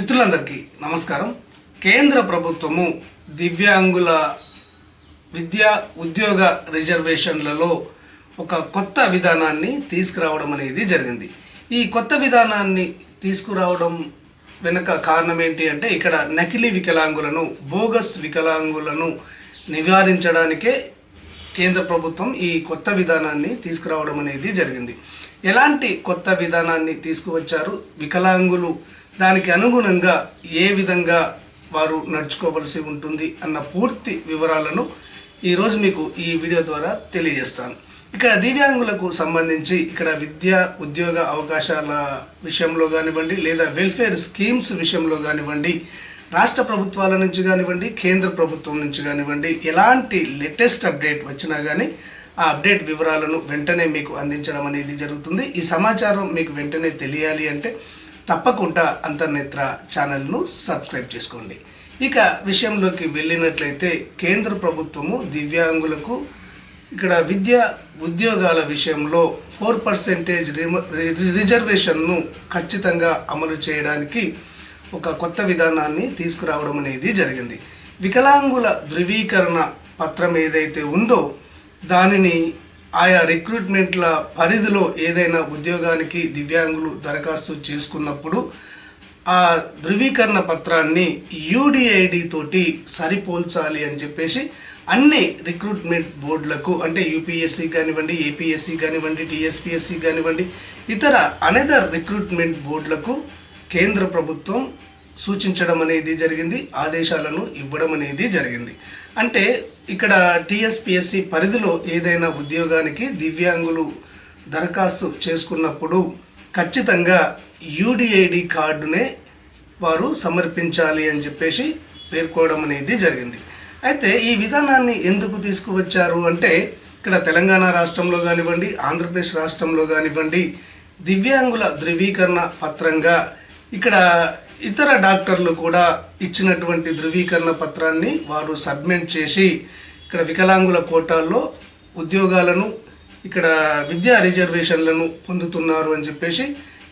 మిత్రులందరికీ నమస్కారం. కేంద్ర ప్రభుత్వము దివ్యాంగుల విద్యా ఉద్యోగ రిజర్వేషన్లలో ఒక కొత్త విధానాన్ని తీసుకురావడం అనేది జరిగింది. ఈ కొత్త విధానాన్ని తీసుకురావడం వెనుక కారణం ఏంటి అంటే ఇక్కడ నకిలీ వికలాంగులను బోగస్ వికలాంగులను నివారించడానికే కేంద్ర ప్రభుత్వం ఈ కొత్త విధానాన్ని తీసుకురావడం అనేది జరిగింది. ఎలాంటి కొత్త విధానాన్ని తీసుకువచ్చారు వికలాంగులు? దానికి అనుగుణంగా ఏ విధంగా వారు నడుచుకోవలసి ఉంటుంది అన్న పూర్తి వివరాలను ఈరోజు మీకు ఈ వీడియో ద్వారా తెలియజేస్తాను. ఇక్కడ దివ్యాంగులకు సంబంధించి ఇక్కడ విద్య ఉద్యోగ అవకాశాల విషయంలో కానివ్వండి లేదా వెల్ఫేర్ స్కీమ్స్ విషయంలో కానివ్వండి రాష్ట్ర ప్రభుత్వాల నుంచి కానివ్వండి కేంద్ర ప్రభుత్వం నుంచి కానివ్వండి ఎలాంటి లేటెస్ట్ అప్డేట్ వచ్చినా కానీ ఆ అప్డేట్ వివరాలను వెంటనే మీకు అందించడం అనేది జరుగుతుంది. ఈ సమాచారం మీకు వెంటనే తెలియాలి అంటే తప్పకుండా అంతర్నేత్ర ఛానల్ను సబ్స్క్రైబ్ చేసుకోండి. ఇక విషయంలోకి వెళ్ళినట్లయితే కేంద్ర ప్రభుత్వము దివ్యాంగులకు ఇక్కడ విద్య ఉద్యోగాల విషయంలో ఫోర్ పర్సెంటేజ్ రిజర్వేషన్ను ఖచ్చితంగా అమలు చేయడానికి ఒక కొత్త విధానాన్ని తీసుకురావడం అనేది జరిగింది. వికలాంగుల ధృవీకరణ పత్రం ఏదైతే ఉందో దానిని ఆయా రిక్రూట్మెంట్ల పరిధిలో ఏదైనా ఉద్యోగానికి దివ్యాంగులు దరఖాస్తు చేసుకున్నప్పుడు ఆ ధృవీకరణ పత్రాన్ని యూడిఐడి తోటి సరిపోల్చాలి అని చెప్పేసి అన్ని రిక్రూట్మెంట్ బోర్డులకు అంటే యూపీఎస్సి కానివ్వండి ఏపీఎస్సి కానివ్వండి టీఎస్పీఎస్సి కానివ్వండి ఇతర అనేదర్ రిక్రూట్మెంట్ బోర్డులకు కేంద్ర ప్రభుత్వం సూచించడం అనేది జరిగింది ఆదేశాలను ఇవ్వడం అనేది జరిగింది. అంటే ఇక్కడ టీఎస్పిఎస్సి పరిధిలో ఏదైనా ఉద్యోగానికి దివ్యాంగులు దరఖాస్తు చేసుకున్నప్పుడు ఖచ్చితంగా యూడిఐడి కార్డునే వారు సమర్పించాలి అని చెప్పేసి పేర్కోవడం అనేది జరిగింది. అయితే ఈ విధానాన్ని ఎందుకు తీసుకువచ్చారు అంటే ఇక్కడ తెలంగాణ రాష్ట్రంలో కానివ్వండి ఆంధ్రప్రదేశ్ రాష్ట్రంలో కానివ్వండి దివ్యాంగుల ధృవీకరణ పత్రంగా ఇక్కడ ఇతర డాక్టర్లు కూడా ఇచ్చినటువంటి ధృవీకరణ పత్రాన్ని వారు సబ్మిట్ చేసి ఇక్కడ వికలాంగుల కోటాల్లో ఉద్యోగాలను ఇక్కడ విద్యా రిజర్వేషన్లను పొందుతున్నారు అని చెప్పేసి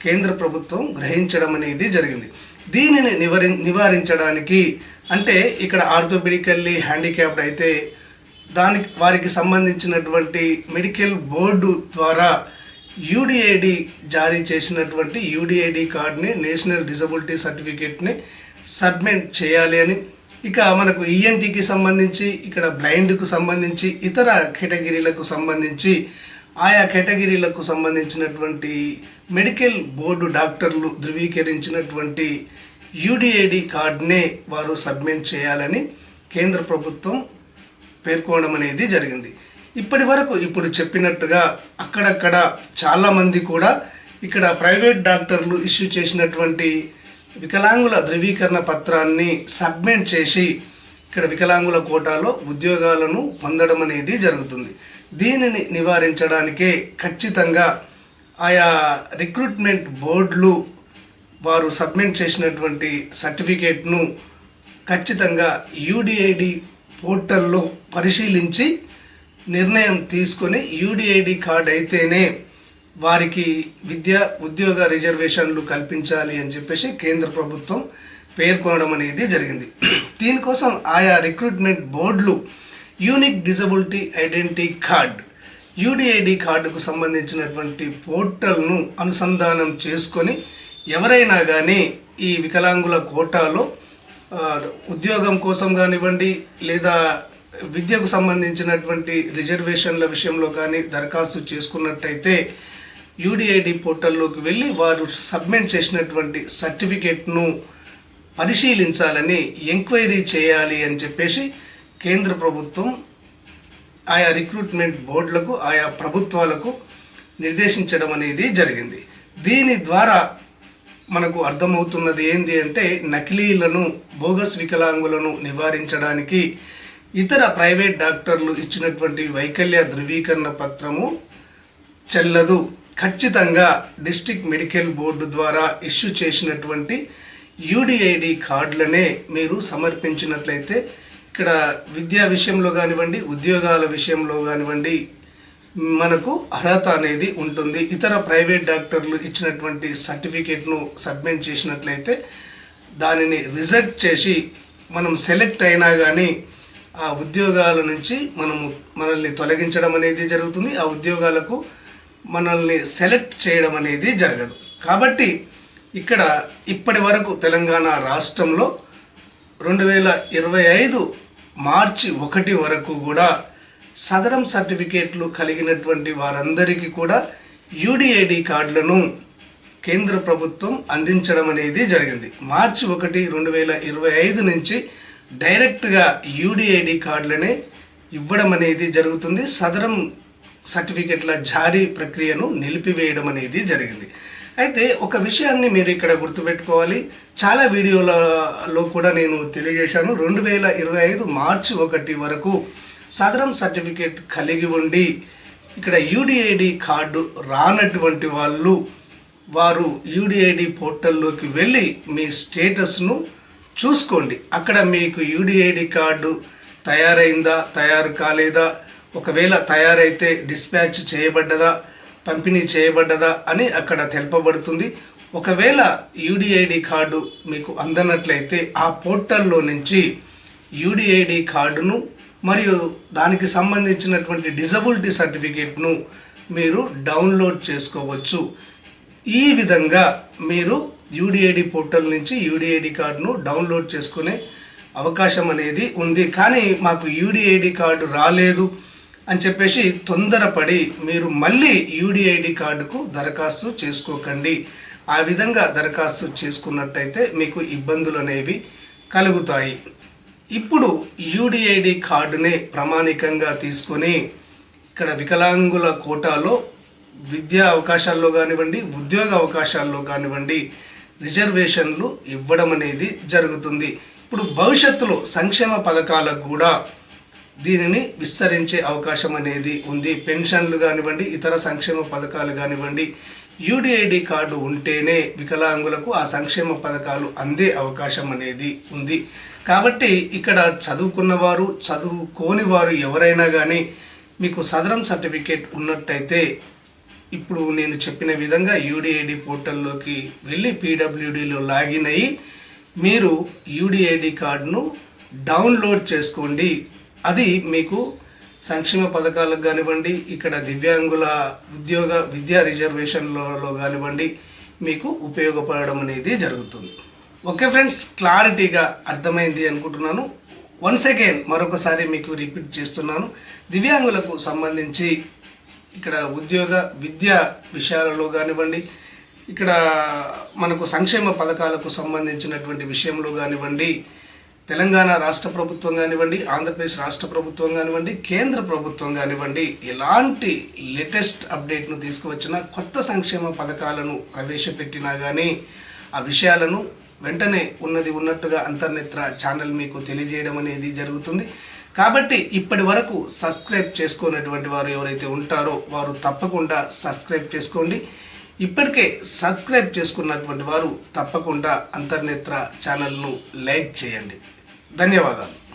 కేంద్ర ప్రభుత్వం గ్రహించడం అనేది జరిగింది. దీనిని నివారి నివారించడానికి అంటే ఇక్కడ ఆర్థోపెడికల్లీ హ్యాండిక్యాప్డ్ అయితే దానికి వారికి సంబంధించినటువంటి మెడికల్ బోర్డు ద్వారా యూడిఐడి జారీ చేసినటువంటి యూడిఐడి కార్డ్ని నేషనల్ డిజబిలిటీ సర్టిఫికేట్ని సబ్మిట్ చేయాలి అని. ఇక మనకు ఈఎన్టీకి సంబంధించి ఇక్కడ బ్లైండ్కు సంబంధించి ఇతర కేటగిరీలకు సంబంధించి ఆయా కేటగిరీలకు సంబంధించినటువంటి మెడికల్ బోర్డు డాక్టర్లు ధృవీకరించినటువంటి యూడిఐడి కార్డ్నే వారు సబ్మిట్ చేయాలని కేంద్ర ప్రభుత్వం పేర్కోవడం అనేది జరిగింది. ఇప్పటి వరకు ఇప్పుడు చెప్పినట్టుగా అక్కడక్కడ చాలామంది కూడా ఇక్కడ ప్రైవేట్ డాక్టర్లు ఇష్యూ చేసినటువంటి వికలాంగుల ధృవీకరణ పత్రాన్ని సబ్మిట్ చేసి ఇక్కడ వికలాంగుల కోటాలో ఉద్యోగాలను పొందడం అనేది జరుగుతుంది. దీనిని నివారించడానికే ఖచ్చితంగా ఆయా రిక్రూట్మెంట్ బోర్డులు వారు సబ్మిట్ చేసినటువంటి సర్టిఫికేట్ను ఖచ్చితంగా యూడిఐడి పోర్టల్లో పరిశీలించి నిర్ణయం తీసుకొని యూడిఐడి కార్డ్ అయితేనే వారికి విద్య ఉద్యోగ రిజర్వేషన్లు కల్పించాలి అని చెప్పేసి కేంద్ర ప్రభుత్వం పేర్కొనడం అనేది జరిగింది. దీనికోసం ఆయా రిక్రూట్మెంట్ బోర్డులు unique disability identity card UDID కార్డుకు సంబంధించినటువంటి పోర్టల్ను అనుసంధానం చేసుకొని ఎవరైనా కానీ ఈ వికలాంగుల కోటాలో ఉద్యోగం కోసం కానివ్వండి లేదా విద్యకు సంబంధించినటువంటి రిజర్వేషన్ల విషయంలో కానీ దరఖాస్తు చేసుకున్నట్టయితే యూడిఐడి పోర్టల్లోకి వెళ్ళి వారు సబ్మిట్ చేసినటువంటి సర్టిఫికేట్ను పరిశీలించాలని ఎంక్వైరీ చేయాలి అని చెప్పేసి కేంద్ర ప్రభుత్వం ఆయా రిక్రూట్మెంట్ బోర్డులకు ఆయా ప్రభుత్వాలకు నిర్దేశించడం అనేది జరిగింది. దీని ద్వారా మనకు అర్థమవుతున్నది ఏంది అంటే నకిలీలను బోగస్ వికలాంగులను నివారించడానికి ఇతర ప్రైవేట్ డాక్టర్లు ఇచ్చినటువంటి వైకల్య ధృవీకరణ పత్రము చెల్లదు. ఖచ్చితంగా డిస్టిక్ మెడికల్ బోర్డు ద్వారా ఇష్యూ చేసినటువంటి యూడిఐడి కార్డులనే మీరు సమర్పించినట్లయితే ఇక్కడ విద్యా విషయంలో కానివ్వండి ఉద్యోగాల విషయంలో కానివ్వండి మనకు అర్హత అనేది ఉంటుంది. ఇతర ప్రైవేట్ డాక్టర్లు ఇచ్చినటువంటి సర్టిఫికేట్ను సబ్మిట్ చేసినట్లయితే దానిని రిజెక్ట్ చేసి మనం సెలెక్ట్ అయినా కానీ ఆ ఉద్యోగాల నుంచి మనము మనల్ని తొలగించడం అనేది జరుగుతుంది. ఆ ఉద్యోగాలకు మనల్ని సెలెక్ట్ చేయడం అనేది జరగదు. కాబట్టి ఇక్కడ ఇప్పటి వరకు తెలంగాణ రాష్ట్రంలో రెండు వేల ఇరవై ఐదు మార్చి ఒకటి వరకు కూడా సదరం సర్టిఫికేట్లు కలిగినటువంటి వారందరికీ కూడా యూడిఐడి కార్డులను కేంద్ర ప్రభుత్వం అందించడం అనేది జరిగింది. మార్చి ఒకటి రెండు వేల ఇరవై ఐదు నుంచి డైరెక్ట్గా యూడిఐడి కార్డులనే ఇవ్వడం అనేది జరుగుతుంది. సదరం సర్టిఫికెట్ల జారీ ప్రక్రియను నిలిపివేయడం అనేది జరిగింది. అయితే ఒక విషయాన్ని మీరు ఇక్కడ గుర్తుపెట్టుకోవాలి. చాలా వీడియోలలో కూడా నేను తెలియజేశాను. రెండు వేల ఇరవై ఐదు మార్చి ఒకటి వరకు సదరం సర్టిఫికేట్ కలిగి ఉండి ఇక్కడ యూడిఐడి కార్డు రానటువంటి వాళ్ళు వారు యూడిఐడి పోర్టల్లోకి వెళ్ళి మీ స్టేటస్ను చూసుకోండి. అక్కడ మీకు యూడిఐడి కార్డు తయారైందా తయారు కాలేదా ఒకవేళ తయారైతే డిస్పాచ్ చేయబడ్డదా పంపిణీ చేయబడ్డదా అని అక్కడ తెలపబడుతుంది. ఒకవేళ యూడిఐడి కార్డు మీకు అందనట్లయితే ఆ పోర్టల్లో నుంచి యూడిఐడి కార్డును మరియు దానికి సంబంధించినటువంటి డిజబిలిటీ సర్టిఫికేట్ను మీరు డౌన్లోడ్ చేసుకోవచ్చు. ఈ విధంగా మీరు యూడిఐడి పోర్టల్ నుంచి యూడిఐడి కార్డును డౌన్లోడ్ చేసుకునే అవకాశం అనేది ఉంది. కానీ మాకు యూడిఐడి కార్డు రాలేదు అని చెప్పేసి తొందరపడి మీరు మళ్ళీ యూడిఐడి కార్డుకు దరఖాస్తు చేసుకోకండి. ఆ విధంగా దరఖాస్తు చేసుకున్నట్టయితే మీకు ఇబ్బందులు అనేవి కలుగుతాయి. ఇప్పుడు యూడిఐడి కార్డునే ప్రామాణికంగా తీసుకొని ఇక్కడ వికలాంగుల కోటాలో విద్యా అవకాశాల్లో కానివ్వండి ఉద్యోగ అవకాశాల్లో కానివ్వండి రిజర్వేషన్లు ఇవ్వడం అనేది జరుగుతుంది. ఇప్పుడు భవిష్యత్తులో సంక్షేమ పథకాలకు కూడా దీనిని విస్తరించే అవకాశం అనేది ఉంది. పెన్షన్లు కానివ్వండి ఇతర సంక్షేమ పథకాలు కానివ్వండి యూడిఐడి కార్డు ఉంటేనే వికలాంగులకు ఆ సంక్షేమ పథకాలు అందే అవకాశం అనేది ఉంది. కాబట్టి ఇక్కడ చదువుకున్నవారు చదువుకోని వారు ఎవరైనా కానీ మీకు సదరం సర్టిఫికేట్ ఉన్నట్టయితే ఇప్పుడు నేను చెప్పిన విధంగా యూడిఐడి పోర్టల్లోకి వెళ్ళి పీడబ్ల్యూడిలో లాగిన్ అయ్యి మీరు యూడిఐడి కార్డును డౌన్లోడ్ చేసుకోండి. అది మీకు సంక్షేమ పథకాలకు కానివ్వండి ఇక్కడ దివ్యాంగుల ఉద్యోగ విద్యా రిజర్వేషన్లలో కానివ్వండి మీకు ఉపయోగపడడం అనేది జరుగుతుంది. ఓకే ఫ్రెండ్స్ క్లారిటీగా అర్థమైంది అనుకుంటున్నాను. వన్స్ అగైన్ మరొకసారి మీకు రిపీట్ చేస్తున్నాను. దివ్యాంగులకు సంబంధించి ఇక్కడ ఉద్యోగ విద్య విషయాలలో కానివ్వండి ఇక్కడ మనకు సంక్షేమ పథకాలకు సంబంధించినటువంటి విషయంలో కానివ్వండి తెలంగాణ రాష్ట్ర ప్రభుత్వం కానివ్వండి ఆంధ్రప్రదేశ్ రాష్ట్ర ప్రభుత్వం కానివ్వండి కేంద్ర ప్రభుత్వం కానివ్వండి ఎలాంటి లేటెస్ట్ అప్డేట్ను తీసుకువచ్చినా కొత్త సంక్షేమ పథకాలను ప్రవేశపెట్టినా కానీ ఆ విషయాలను వెంటనే ఉన్నది ఉన్నట్టుగా అంతర్నేత్ర ఛానల్ మీకు తెలియజేయడం అనేది జరుగుతుంది. కాబట్టి ఇప్పటి వరకు సబ్స్క్రైబ్ చేసుకున్నటువంటి వారు ఎవరైతే ఉంటారో వారు తప్పకుండా సబ్స్క్రైబ్ చేసుకోండి. ఇప్పటికే సబ్స్క్రైబ్ చేసుకున్నటువంటి వారు తప్పకుండా అంతర్నేత్ర ఛానల్ను లైక్ చేయండి. ధన్యవాదాలు.